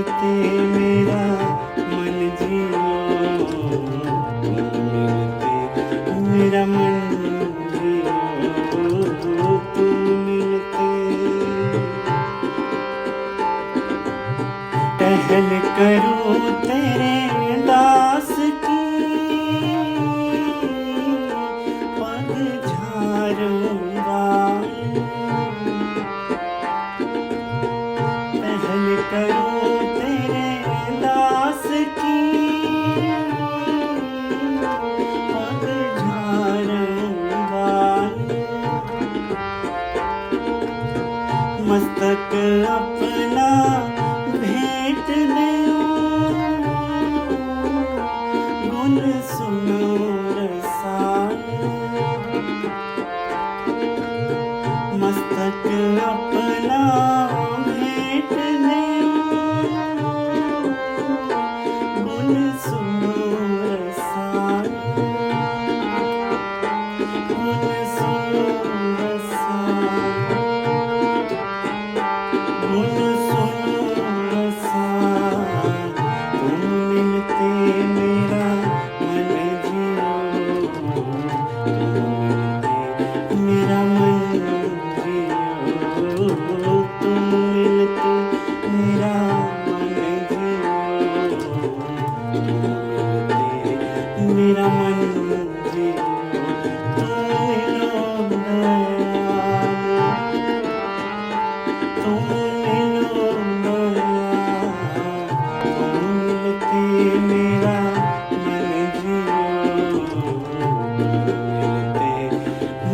तुम मिलते मेरा मन जियो तुम मिलते मेरा मन जियो तुम मिलते टहल करूं तेरे ਤੱਕ ਆਪਣਾ ਭੇਟ ਲਿਓ। ਗੁਣ ਸੁਣੋ ਰਸਾਇਣ। ਮਸਤਕ ਆਪਣਾ ਭੇਟ ਲਿਓ। ਗੁਣ ਸੁਣੋ ਰਸਾਇਣ। ਗੁਣ ਸੁਣੋ ਰਸਾਇਣ।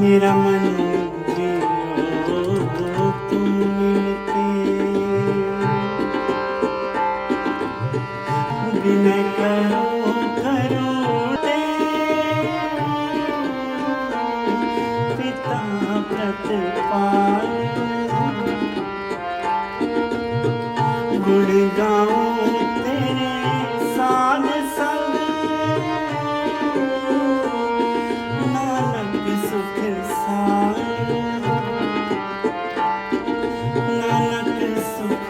मेरा मन जियो तुम मिलते विनय करो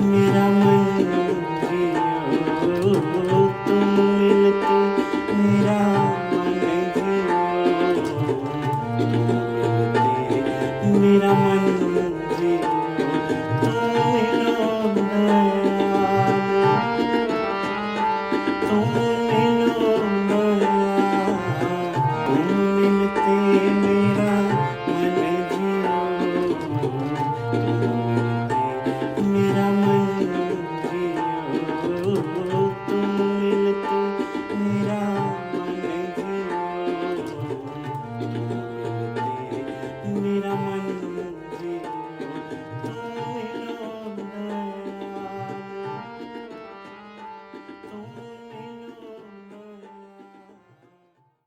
Mira, mira.